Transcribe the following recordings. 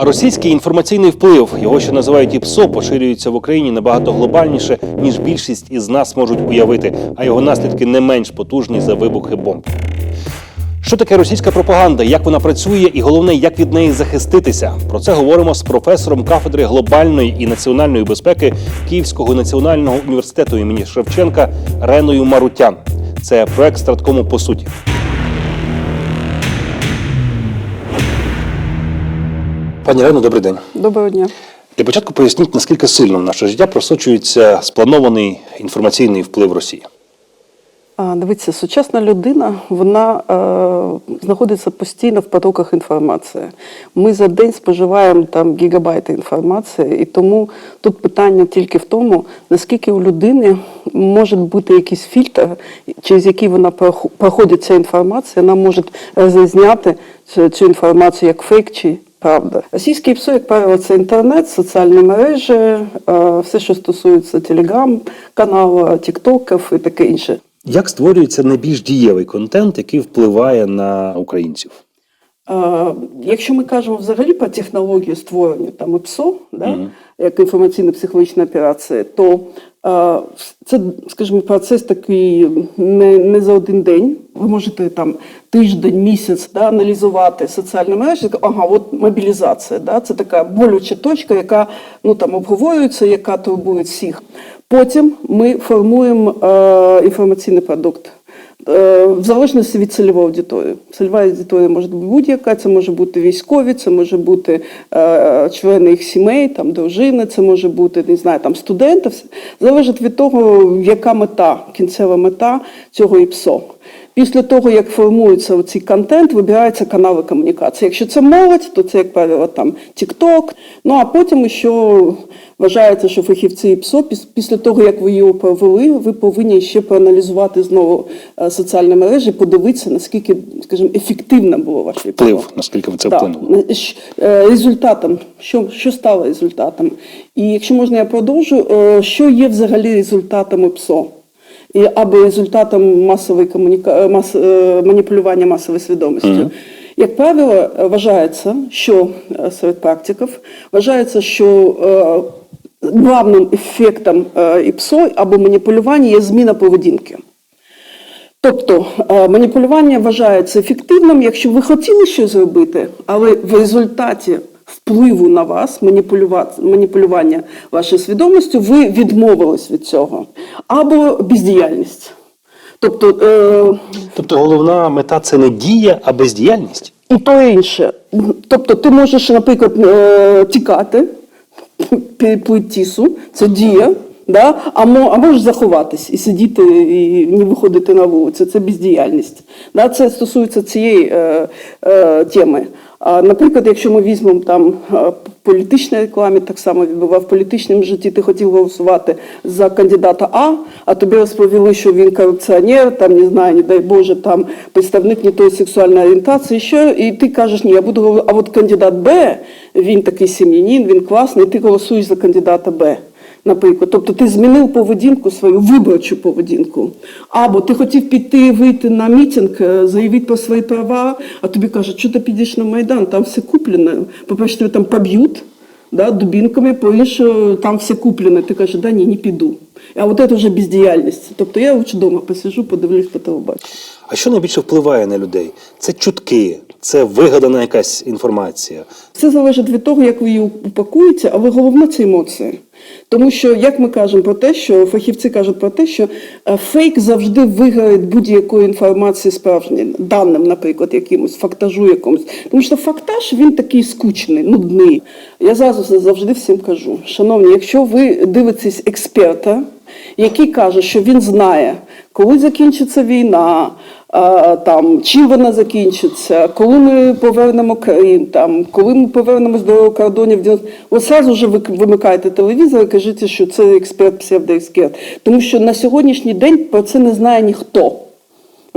Російський інформаційний вплив, його ще називають і ПСО, поширюється в Україні набагато глобальніше, ніж більшість із нас можуть уявити, а його наслідки не менш потужні за вибухи бомб. Що таке російська пропаганда, як вона працює, і головне, як від неї захиститися? Про це говоримо з професором кафедри глобальної і національної безпеки Київського національного університету імені Шевченка Реною Марутян. Це проект страткому по суті. Пані Рено, добрий день. Доброго дня. Для початку поясніть, наскільки сильно в наше життя просочується спланований інформаційний вплив Росії. Дивіться, сучасна людина вона е, знаходиться постійно в потоках інформації. Ми за день споживаємо там гігабайти інформації, і тому тут питання тільки в тому, наскільки у людини може бути якийсь фільтр, через який вона проходить ця інформація, вона може розрізняти цю, цю інформацію як фейк чи правда. Російський ПСО, як правило, це інтернет, соціальні мережі, е, все, що стосується телеграм-каналу, тіктоків і таке інше. Як створюється найбільш дієвий контент, який впливає на українців? Е, Якщо ми кажемо взагалі про технологію створення там ІПСО, да, як інформаційно-психологічна операція, то це, скажімо, процес такий не, не за один день. Ви можете там тиждень, місяць да, аналізувати соціальні мережі. Ага, от мобілізація. Да, це така болюча точка, яка ну там обговорюється, яка турбує всіх. Потім ми формуємо е, інформаційний продукт. Е, В залежності від цільової аудиторії. Цільова аудиторія може бути будь-яка, це може бути військові, це може бути е, члени їх сімей, там дружини, це може бути не знаю, там студенти. Залежить від того, яка мета, кінцева мета цього ІПСО. Після того, як формується цей контент, вибираються канали комунікації. Якщо це молодь, то це, як правило, там TikTok. Ну а потім ще вважається, що фахівці ПСО піс- після того, як ви його провели, ви повинні ще проаналізувати знову е, соціальні мережі, подивитися, наскільки, скажімо, ефективно було ваше ІПСО. Вплив, наскільки це вплинуло? Щ- е, Результатом, що, що стало результатом? І якщо можна, я продовжу, е, що є взагалі результатом ПСО? І, або результатом масової комуніка... е, мас... е, маніпулювання масовою свідомістю. Як правило, е, вважається, що е, серед практиків вважається, що е, главним ефектом ІПСО або маніпулювання є зміна поведінки. Тобто маніпулювання вважається ефективним, якщо ви хотіли щось зробити, але в результаті впливу на вас, маніпулювання вашою свідомістю, ви відмовились від цього. Або бездіяльність. Тобто е, Тобто головна мета це не дія, а бездіяльність. і то і інше. Тобто ти можеш, наприклад, е, тікати, переплити тісу, це дія, да? а, мо, а можеш заховатись і сидіти і не виходити на вулицю. Це бездіяльність. Да? Це стосується цієї е, е, теми. Наприклад, якщо ми візьмемо там політичній рекламі, так само відбував в політичному житті, ти хотів голосувати за кандидата А, а тобі розповіли, що він корупціонер, там не знаю, не дай Боже, там представник не тої сексуальної орієнтації, що, і ти кажеш, ні, я буду голосувати, а от кандидат Б, він такий сім'янин, він класний, і ти голосуєш за кандидата Б. Наприклад, тобто ти змінив поведінку свою виборчу поведінку. Або ти хотів піти вийти на мітинг, е, заявити про свої права, а тобі кажуть, що ти підеш на Майдан, там все куплено. По-перше, тебе там поб'ють да, дубінками, по-іншому там все куплено. Ти кажеш, да ні, не піду. А от це вже бездіяльність. Тобто я лучше посижу, подивлюсь по телебаченню. А що найбільше впливає на людей? Це чутки, це вигадана якась інформація. Все залежить від того, як ви її упакуєте, але головне це емоції. Тому що, як ми кажемо про те, що фахівці кажуть про те, що е, фейк завжди виграє будь-якої інформації справжньої, даним, наприклад, якимось, фактажу якомусь. Тому що фактаж він такий скучний, нудний. Я завжди, завжди всім кажу, шановні, якщо ви дивитесь експерта, який каже, що він знає, коли закінчиться війна, там, чим вона закінчиться, коли ми повернемо Крим, там, коли ми повернемось до кордонів, 90 ви одразу вже ви- вимикаєте телевізор і кажете, що це експерт, псевдоексперт. Тому що на сьогоднішній день про це не знає ніхто.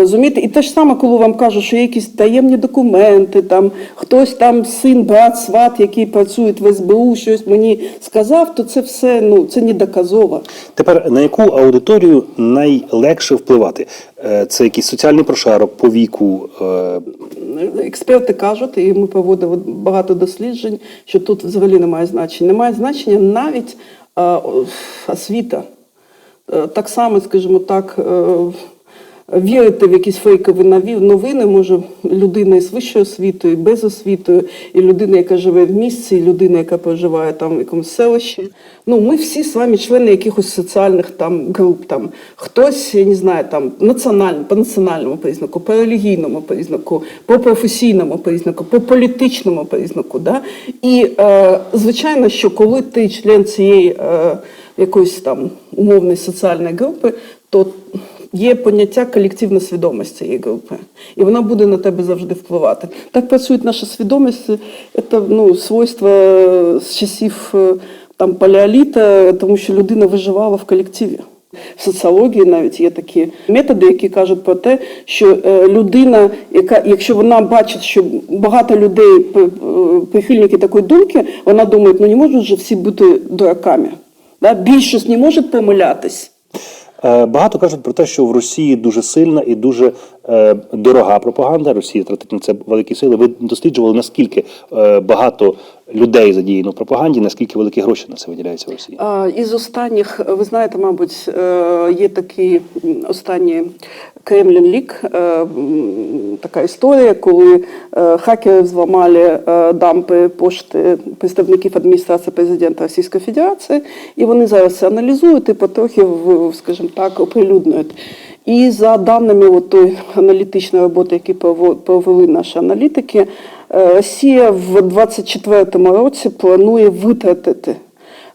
Розумієте? І те ж саме, коли вам кажуть, що є якісь таємні документи, там хтось там син, брат, сват, який працює в СБУ, щось мені сказав, то це все ну це не доказово. Тепер на яку аудиторію найлегше впливати? Е, Це якийсь соціальний прошарок по віку. е, Експерти кажуть, і ми проводили багато досліджень, що тут взагалі немає значення. Немає значення навіть е, освіта. Так само, скажімо так, вірити в якісь фейкові новини може людина із вищою освітою, без освітою, і людина, яка живе в місті, і людина, яка проживає там в якомусь селищі. Ну, ми всі з вами члени якихось соціальних там груп. Там хтось, я не знаю, там національно, по національному признаку, по релігійному признаку, по професійному признаку, по політичному признаку. Да? І е, звичайно, що коли ти член цієї е, якоїсь там умовної соціальної групи, то є поняття колективна свідомість цієї групи, і вона буде на тебе завжди впливати. Так працює наша свідомість, це ну, свойство з часів е, там, палеоліта, тому що людина виживала в колективі. В соціології навіть є такі методи, які кажуть про те, що е, людина, яка, якщо вона бачить, що багато людей е, прихильники такої думки, вона думає, ну не можуть же всі бути дураками. Да? Більшість не може помилятись. Е, Багато кажуть про те, що в Росії дуже сильна і дуже дорога пропаганда. Росія тратить на це великі сили. Ви досліджували наскільки е, багато людей задіяно в пропаганді, наскільки великі гроші на це виділяються в Росії? Із останніх, ви знаєте, мабуть, е, є такий м, останній Кремлін Лік, е, така історія, коли е, хакери взламали е, дампи пошти представників адміністрації президента Російської Федерації, і вони зараз це аналізують і потрохи, скажімо так, оприлюднюють. І за даними тої аналітичної роботи, які провели наші аналітики, е, Росія в 2024 році планує витратити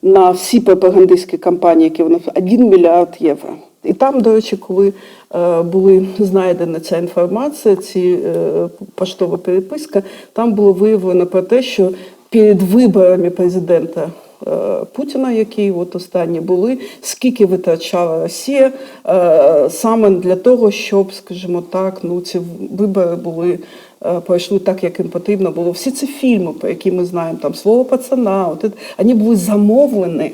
на всі пропагандистські кампанії, які вона 1 мільярд євро. І там, до речі, коли е, були знайдена ця інформація, ці е, поштова переписка, там було виявлено про те, що перед виборами президента Путіна, які от останні були, скільки витрачала Росія е, саме для того, щоб, скажімо так, ну ці вибори були е, пройшли так, як їм потрібно було. Всі ці фільми, про які ми знаємо, там слово пацана, от, вони були замовлені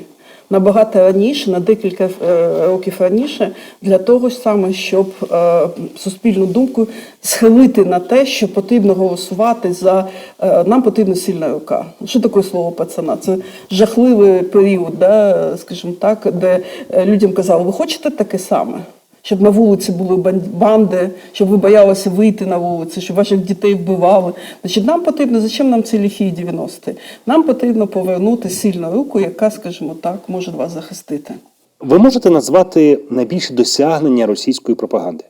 набагато раніше, на декілька е, років раніше, для того саме, щоб е, суспільну думку схилити на те, що потрібно голосувати за е, нам потрібна сильна рука. Що таке слово пацана? Це жахливий період, да, скажімо так, де людям казали, ви хочете таке саме? Щоб на вулиці були бан- банди, щоб ви боялися вийти на вулиці, щоб ваших дітей вбивали. Значить, нам потрібно, зачем нам ці ліхі 90-ті? Нам потрібно повернути сильну руку, яка, скажімо так, може вас захистити. Ви можете назвати найбільші досягнення російської пропаганди?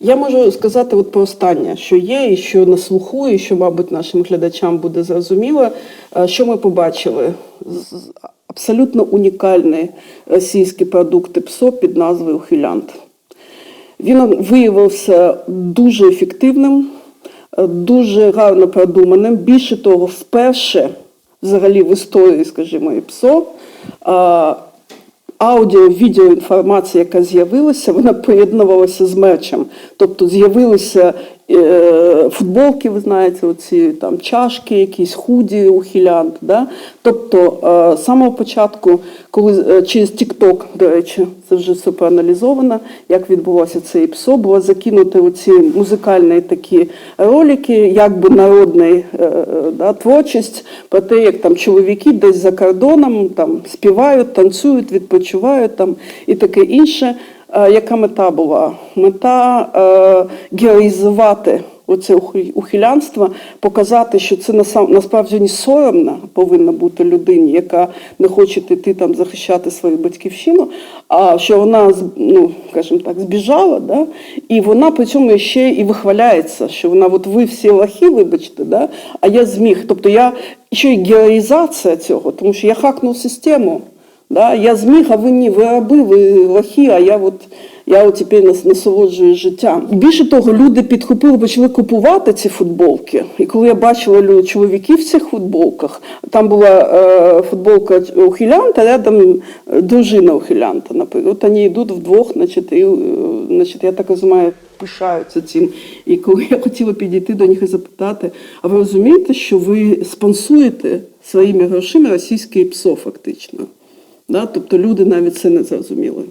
Я можу сказати от про останнє, що є, і що на слуху, і що, мабуть, нашим глядачам буде зрозуміло, Е, що ми побачили. Абсолютно унікальний російський продукт ПСО під назвою Ухилянт. Він виявився дуже ефективним, е, дуже гарно продуманим. Більше того, вперше взагалі в історії, скажімо, і ПСО, аудіо-відеоінформація, яка з'явилася, вона поєднувалася з мерчем. Тобто з'явилися е, футболки, ви знаєте, оці там чашки, якісь худі, ухилянт. Да? Тобто е, з самого початку, коли е, через TikTok, до речі, це вже все проаналізовано, як відбувався цей ПСО, було закинути оці музикальні такі ролики, якби народний е, да, творчість про те, як там чоловіки десь за кордоном там співають, танцюють, відпочивають там і таке інше. Яка мета була? Мета е, героїзувати оце ухилянство, показати, що це насправді не соромно повинна бути людині, яка не хоче йти там захищати свою батьківщину, а що вона ну, скажімо так, збіжала, да? і вона при цьому ще і вихваляється, що вона, от ви всі лахи, вибачте, да? а я зміг. Тобто я ще й героїзація цього, тому що я хакнув систему. Да? Я зміг, а ви ні, ви раби, ви лохи, а я от, я от тепер насолоджуюсь життям. Більше того, люди підхопили, почали купувати ці футболки. І коли я бачила чоловіків в цих футболках, там була е, футболка ухилянта, рядом е, дружина ухилянта, наприклад. От вони йдуть вдвох, значить, і, е, значить, я так розумію, пишаються цим. І коли я хотіла підійти до них і запитати, а ви розумієте, що ви спонсуєте своїми грошима російське ПСО фактично? Да? Тобто люди навіть це не зрозуміли.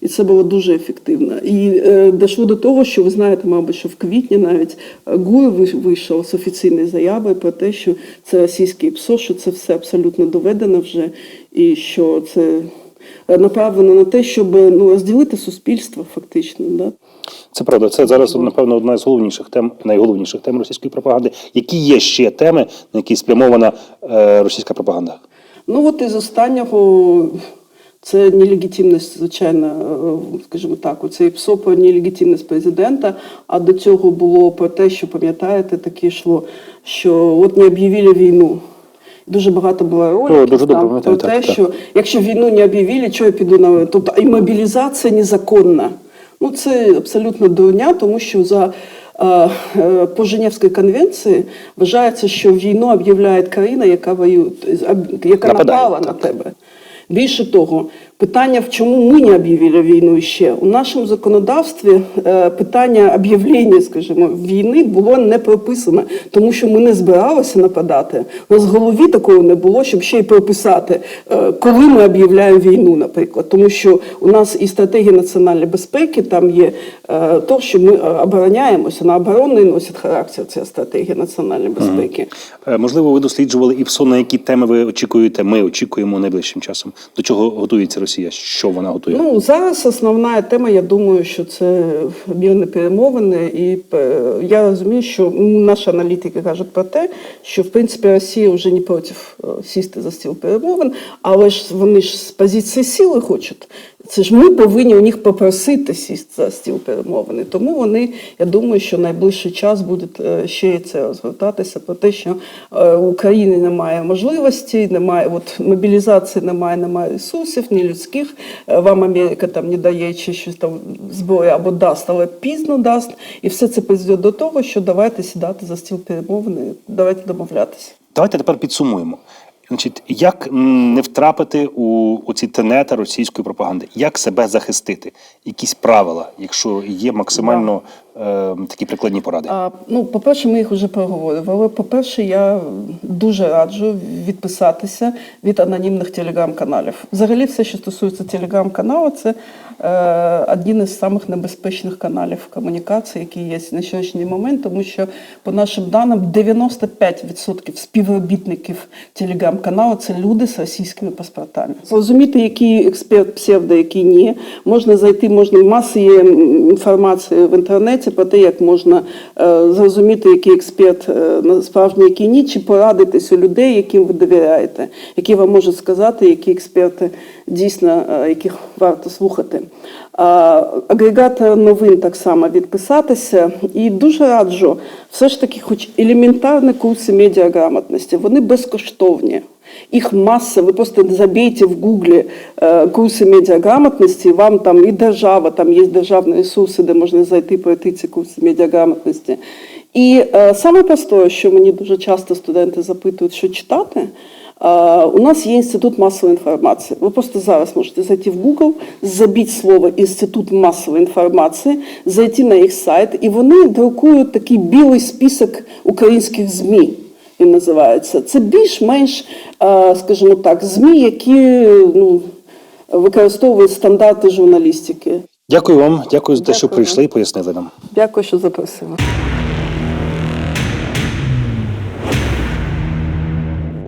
І це було дуже ефективно. І е, дійшло до того, що ви знаєте, мабуть, що в квітні навіть е, ГУР вийшов з офіційною заявою про те, що це російське ПСО, що це все абсолютно доведено вже, і що це е, направлено на те, щоб ну, розділити суспільство фактично. Да? Це правда. Це зараз, напевно, одна з головніших тем, найголовніших тем російської пропаганди. Які є ще теми, на які спрямована е, російська пропаганда? Ну от із останнього це нелегітимність, звичайно, е, скажімо так, оцей ПСО про нелегітимність президента. А до цього було про те, що пам'ятаєте, таке йшло, що от не об'явили війну. Дуже багато було роликів дуже там, пам'ятаю, про так, те, так. що якщо війну не об'явили, чого я піду на тобто і мобілізація незаконна. Ну це абсолютно дурня, тому що за е, е, по Женевській конвенції вважається, що війну об'являє країна, яка воює, яка напала на тебе. Більше того, питання, в чому ми не об'явили війну ще у нашому законодавстві е, питання об'явлення, скажімо, війни було не прописано, тому що ми не збиралися нападати. У нас в голові такого не було, щоб ще й прописати, е, коли ми об'являємо війну, наприклад, тому що у нас і стратегія національної безпеки там є е, то, що ми обороняємося. На оборонний носить характер ця стратегія національної безпеки. Е, Можливо, ви досліджували ІПСО, на які теми ви очікуєте, ми очікуємо найближчим часом. До чого готується Росія? Що вона готує? Ну зараз основна тема, я думаю, що це мірні перемовини, і е, я розумію, що наші аналітики кажуть про те, що в принципі Росія вже не проти е, сісти за стіл перемовин, але ж вони ж з позиції сили хочуть. Це ж ми повинні у них попросити сісти за стіл перемовини. Тому вони, я думаю, що найближчий час буде е, ще і це розвертатися про те, що е, у України немає можливості, немає от мобілізації, немає, немає ресурсів, ні людських. Е, Вам Америка там не дає чи щось там зброї або дасть, але пізно дасть. І все це призведе до того, що давайте сідати за стіл перемовини, давайте домовлятися. Давайте тепер підсумуємо. Значить, як не втрапити у, у ці тенета російської пропаганди? Як себе захистити? Якісь правила, якщо є максимально такі прикладні поради? А, ну, по-перше, ми їх вже проговорювали. По-перше, я дуже раджу відписатися від анонімних телеграм-каналів. Взагалі, все, що стосується телеграм-каналу, це е, один із самих небезпечних каналів комунікації, які є на сьогоднішній момент, тому що, по нашим даним, 95% співробітників телеграм-каналу це люди з російськими паспортами. Зрозуміти, який експерт псевдо, який ні, можна зайти, можна маси інформації в інтернеті про те, як можна е, зрозуміти, який експерт е, насправді, який ні, чи порадитись у людей, яким ви довіряєте, які вам можуть сказати, які експерти дійсно, е, яких варто слухати. Агрегатор новин так само відписатися. І дуже раджу все ж таки, хоч елементарні курси медіаграмотності, вони безкоштовні. Їх маса, ви просто забійте в гуглі е, курси медіаграмотності, вам там і держава, там є державні ресурси, де можна зайти пройти ці курси медіаграмотності. І е, саме простое, що мені дуже часто студенти запитують, що читати, е, у нас є інститут масової інформації. Ви просто зараз можете зайти в Google, забіть слово інститут масової інформації, зайти на їх сайт, і вони друкують такий білий список українських ЗМІ. Він називається. Це більш-менш, е, скажімо так, ЗМІ, які ну, використовують стандарти журналістики. Дякую вам, дякую за те, що прийшли і пояснили нам. Дякую, що запросили.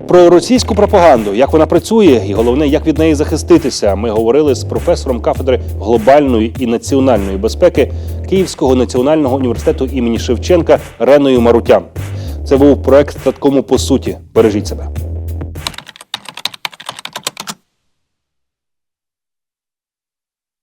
Про російську пропаганду, як вона працює, і головне, як від неї захиститися. Ми говорили з професором кафедри глобальної і національної безпеки Київського національного університету імені Шевченка Реною Марутян. Це був проект статкому по суті. Бережіть себе.